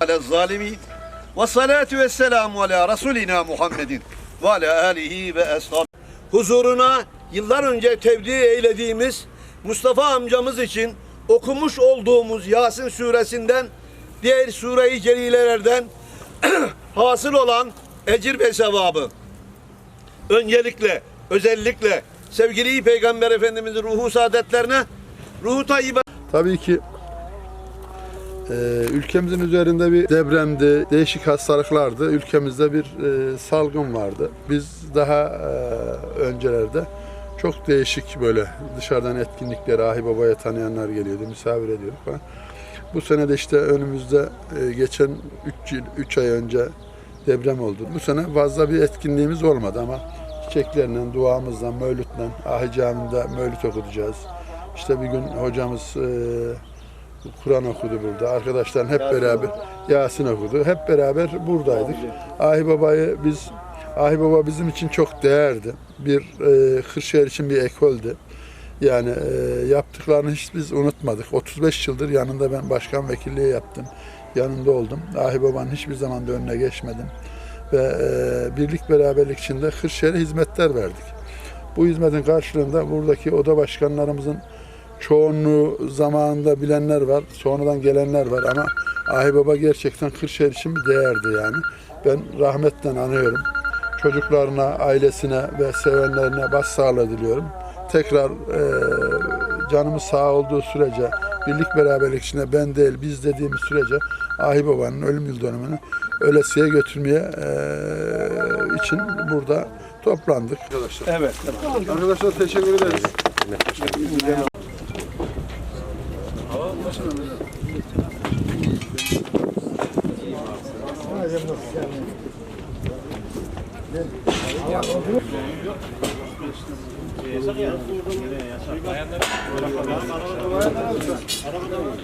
ala zalimin ve salatu ve selamu ala Resulina Muhammedin ve ala alihi ve ashab. Huzuruna yıllar önce tevdi eylediğimiz Mustafa amcamız için okumuş olduğumuz Yasin suresinden diğer sure-i celilelerden hasıl olan ecir ve sevabı. Öncelikle, özellikle sevgili Peygamber Efendimizin ruhu saadetlerine, ruhu tayyibe Tabii ki e, ülkemizin üzerinde bir depremdi, değişik hastalıklardı. Ülkemizde bir e, salgın vardı. Biz daha e, öncelerde çok değişik böyle dışarıdan etkinlikler, Ahi Baba'ya tanıyanlar geliyordu, misafir ediyorduk falan. Bu sene de işte önümüzde e, geçen 3 yıl, 3 ay önce deprem oldu. Bu sene fazla bir etkinliğimiz olmadı ama çiçeklerle, duamızla, mevlütle, Ahi Camii'nde mevlüt okutacağız. İşte bir gün hocamız e, Kur'an okudu burada. Arkadaşlar hep beraber Yasin okudu. Hep beraber buradaydık. Ahi Baba'yı biz Ahi Baba bizim için çok değerdi. Bir e, Kırşehir için bir ekoldü. Yani e, yaptıklarını hiç biz unutmadık. 35 yıldır yanında ben başkan vekilliği yaptım. Yanında oldum. Ahi Baba'nın hiçbir zaman da önüne geçmedim. Ve e, birlik beraberlik içinde Kırşehir'e hizmetler verdik. Bu hizmetin karşılığında buradaki oda başkanlarımızın çoğunluğu zamanında bilenler var, sonradan gelenler var ama Ahi Baba gerçekten Kırşehir için bir değerdi yani. Ben rahmetten anıyorum. Çocuklarına, ailesine ve sevenlerine başsağlığı diliyorum. Tekrar e, canımız sağ olduğu sürece, birlik beraberlik içinde ben değil biz dediğimiz sürece Ahi Baba'nın ölüm yıl dönümünü ölesiye götürmeye e, için burada toplandık. Arkadaşlar. Evet. Arkadaşlar teşekkür ederiz. Yasak ya. Yasak. Bayanlar. Arabada var.